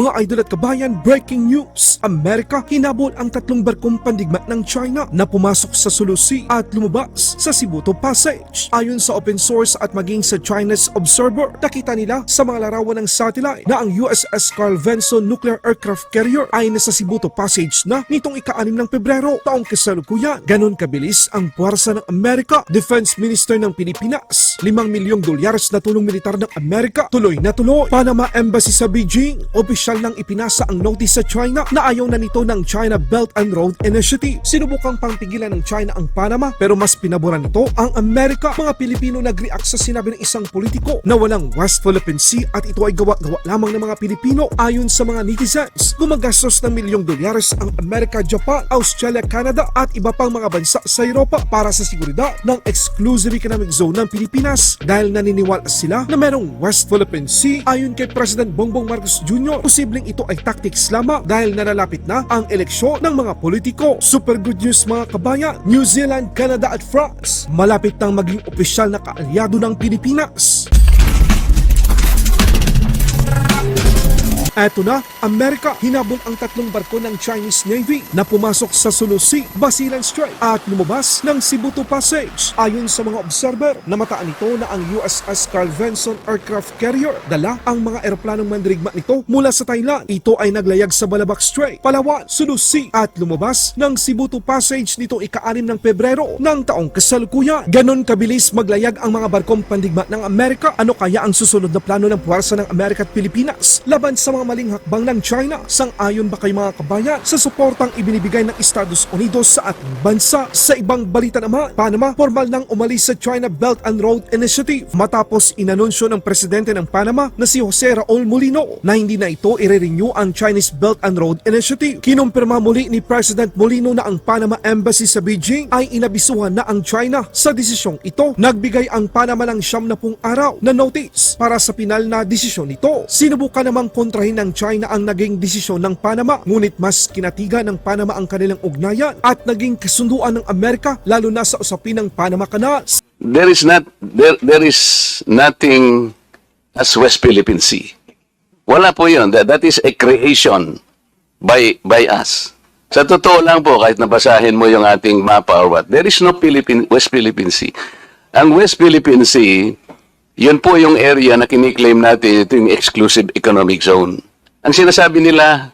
Mga idol at kabayan, breaking news! Amerika hinabol ang tatlong barkong pandigma ng China na pumasok sa Sulusi at lumabas sa Sibuto Passage. Ayon sa open source at maging sa China's Observer, nakita nila sa mga larawan ng satellite na ang USS Carl Vinson Nuclear Aircraft Carrier ay nasa Sibuto Passage na nitong ika-6 ng Pebrero taong kasalukuyan. Ganon kabilis ang puwersa ng Amerika. Defense Minister ng Pilipinas, 5 milyong dolyars na tulong militar ng Amerika, tuloy na tuloy. Panama Embassy sa Beijing, opisyal nang ipinasa ang notice sa China na ayaw na nito ng China Belt and Road Initiative. Sinubukang pangpigilan ng China ang Panama pero mas pinaboran nito ang Amerika. Mga Pilipino nag-react sa sinabi ng isang politiko na walang West Philippine Sea at ito ay gawa-gawa lamang ng mga Pilipino ayon sa mga netizens. Gumagastos ng milyong dolyars ang Amerika, Japan, Australia, Canada at iba pang mga bansa sa Europa para sa seguridad ng exclusive economic zone ng Pilipinas dahil naniniwala sila na merong West Philippine Sea ayon kay President Bongbong Marcos Jr. Posibleng ito ay tactics lamang dahil nalalapit na ang eleksyon ng mga politiko. Super good news mga kabayan, New Zealand, Canada at France malapit nang maging opisyal na kaalyado ng Pilipinas. Eto na, Amerika hinabol ang tatlong barko ng Chinese Navy na pumasok sa Sulu Sea, Basilan Strait at lumabas ng Sibuto Passage. Ayon sa mga observer, namataan nito na ang USS Carl Vinson Aircraft Carrier dala ang mga eroplanong mandirigma nito mula sa Thailand. Ito ay naglayag sa Balabac Strait, Palawan, Sulu Sea at lumabas ng Sibuto Passage nito ika-6 ng Pebrero ng taong kasalukuyan. Ganon kabilis maglayag ang mga barkong pandigma ng Amerika. Ano kaya ang susunod na plano ng puwersa ng Amerika at Pilipinas laban sa mga maling hakbang ng China? Sang-ayon ba kayo mga kabayan sa suportang ibinibigay ng Estados Unidos sa ating bansa? Sa ibang balita naman, Panama formal nang umalis sa China Belt and Road Initiative matapos inanunsyo ng presidente ng Panama na si Jose Raul Molino na hindi na ito i-renew ang Chinese Belt and Road Initiative. Kinumpirma muli ni President Molino na ang Panama Embassy sa Beijing ay inabisuhan na ang China sa desisyong ito. Nagbigay ang Panama ng siyam na pung araw na notice para sa pinal na desisyon nito. Sinubukan namang kontrahin ng China ang naging desisyon ng Panama ngunit mas kinatiga ng Panama ang kanilang ugnayan at naging kasunduan ng Amerika lalo na sa usapin ng Panama Canal. there is not there there is nothing as West Philippine Sea. Wala po 'yon. That, that is a creation by by us. Sa totoo lang po, kahit nabasahin mo yung ating mapa or what, there is no Philippine, West Philippine Sea. Ang West Philippine Sea, yun po yung area na kiniklaim natin, ito yung exclusive economic zone. Ang sinasabi nila,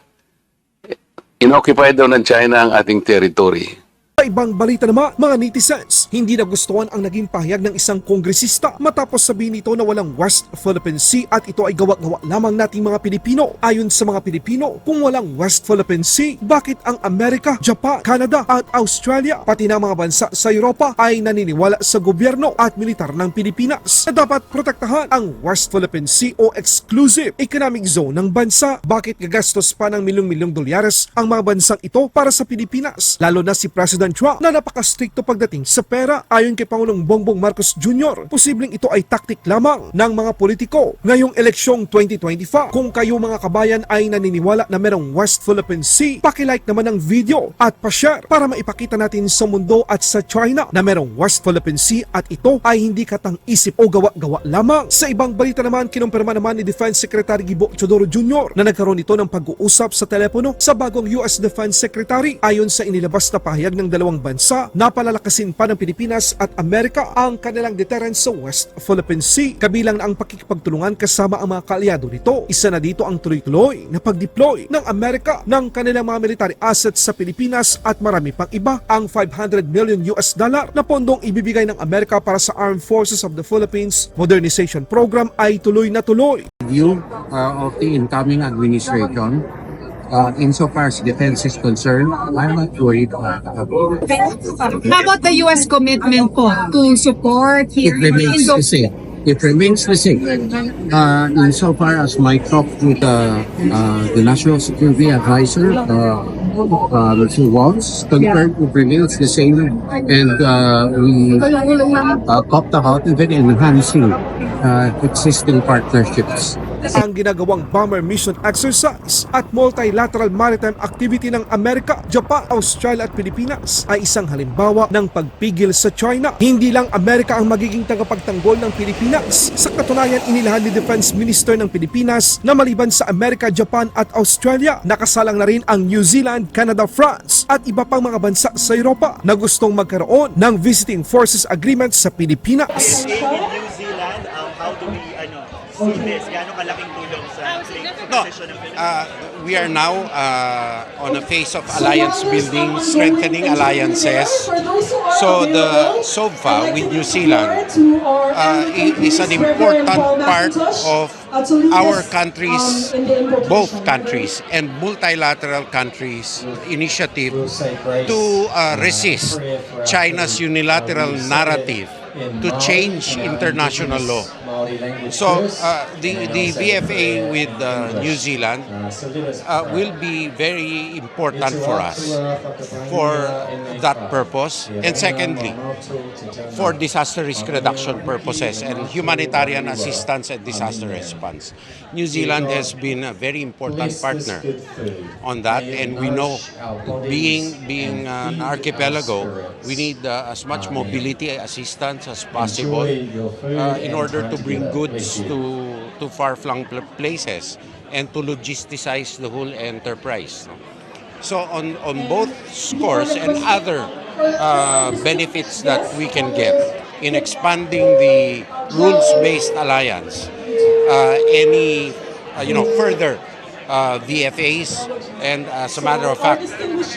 inoccupy daw ng China ang ating territory. Ibang balita naman, mga netizens, hindi nagustuhan ang naging pahayag ng isang kongresista matapos sabihin nito na walang West Philippine Sea at ito ay gawa-gawa lamang nating mga Pilipino. Ayon sa mga Pilipino, kung walang West Philippine Sea, bakit ang Amerika, Japan, Canada at Australia, pati na mga bansa sa Europa ay naniniwala sa gobyerno at militar ng Pilipinas na dapat protektahan ang West Philippine Sea o exclusive economic zone ng bansa? Bakit gagastos pa ng milyong-milyong dolyares ang mga bansang ito para sa Pilipinas? Lalo na si President Trump na napakastrikto pagdating sa pera. Ayon kay Pangulong Bongbong Marcos Jr., posibleng ito ay taktik lamang ng mga politiko. Ngayong eleksyong 2025, kung kayo mga kabayan ay naniniwala na merong West Philippine Sea, pakilike naman ang video at pa-share para maipakita natin sa mundo at sa China na merong West Philippine Sea at ito ay hindi katang-isip o gawa-gawa lamang. Sa ibang balita naman, kinumpirma naman ni Defense Secretary Gibo Chodoro Jr. na nagkaroon ito ng pag-uusap sa telepono sa bagong US Defense Secretary. Ayon sa inilabas na pahayag ng dalawang bansa, napalalakasin pa ng Pilipinas at Amerika ang kanilang deterrence sa West Philippine Sea, kabilang na ang pakikipagtulungan kasama ang mga kaalyado nito. Isa na dito ang tuloy-tuloy na pag-deploy ng Amerika ng kanilang mga military assets sa Pilipinas at marami pang iba. Ang 500 million US dollar na pondong ibibigay ng Amerika para sa Armed Forces of the Philippines Modernization Program ay tuloy na tuloy. view uh, of the incoming administration. Uh, insofar as defense is concerned, I'm not worried about it. How about the U.S. commitment po to support It remains in the same. It remains the same. Uh, insofar as my talk with uh, uh, the National Security Advisor, uh, uh, Mr. Walls, confirmed it remains the same. And uh, we uh, talked about even enhancing uh, existing partnerships. Ang ginagawang bomber mission exercise at multilateral maritime activity ng Amerika, Japan, Australia at Pilipinas ay isang halimbawa ng pagpigil sa China. Hindi lang Amerika ang magiging tagapagtanggol ng Pilipinas. Sa katunayan, inilahan ni Defense Minister ng Pilipinas na maliban sa Amerika, Japan at Australia, nakasalang na rin ang New Zealand, Canada, France at iba pang mga bansa sa Europa na gustong magkaroon ng Visiting Forces Agreement sa Pilipinas. in New Zealand, um, how do we, ano, see this? Gaano kalaking tulong sa No, uh, we are now uh, on a phase of alliance building, strengthening alliances. So the SOFA with New Zealand uh, is an important part of our countries, both countries and multilateral countries' initiative to uh, resist China's unilateral narrative to change international law. So uh, the the VFA with uh, New Zealand uh, will be very important for us for that purpose, and secondly, for disaster risk reduction purposes and humanitarian assistance and disaster response. New Zealand has been a very important partner on that, and we know, being being an archipelago, we need uh, as much mobility assistance as possible uh, in order to bring goods to to far-flung places and to logisticize the whole enterprise. no? So on on both scores and other uh, benefits that we can get in expanding the rules-based alliance, uh, any uh, you know further uh, VFAs, and as a matter of fact,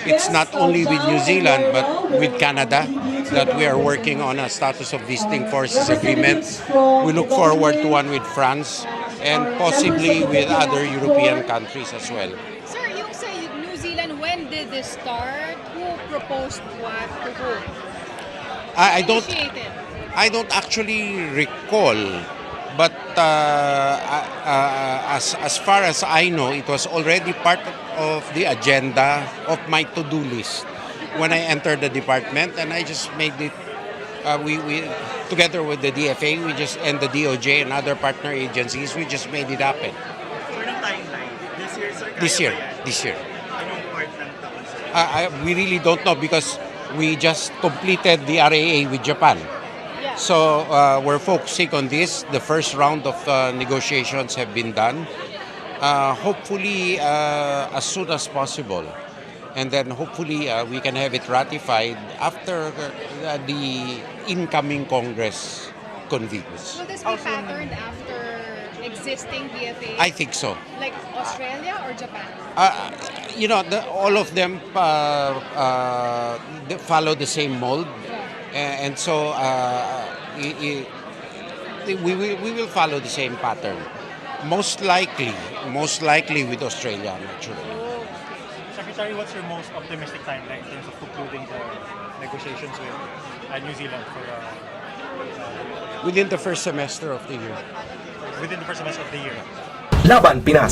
it's not only with New Zealand but with Canada that we are working on a status of visiting forces agreement. We look forward to one with France and possibly with other European countries as well. Sir, yung sa New Zealand, when did this start? Who proposed what to who? I, I don't I don't actually recall, but uh, uh, as as far as I know, it was already part of the agenda of my to-do list when I entered the department, and I just made it. Uh, we, we together with the DFA, we just and the DOJ and other partner agencies, we just made it happen Sir, ng timeline, this year, sir, this year. This year. Anong part ng taon, sir? Uh, I, we really don't know because we just completed the RAA with Japan. Yeah. So uh, we're focusing on this. The first round of uh, negotiations have been done. Uh, hopefully, uh, as soon as possible. And then hopefully uh, we can have it ratified after uh, the incoming Congress convenes. Will this be patterned after existing BFA? I think so. like Australia or Japan? Uh, you know, the, all of them uh, uh, follow the same mold, A- and so uh, we, will, we will follow the same pattern. Most likely, most likely with Australia, naturally. Secretary, what's your most optimistic timeline in terms of concluding the negotiations with uh, New Zealand for uh, Within the first semester of the year. within the first semester of the year? Laban Pinas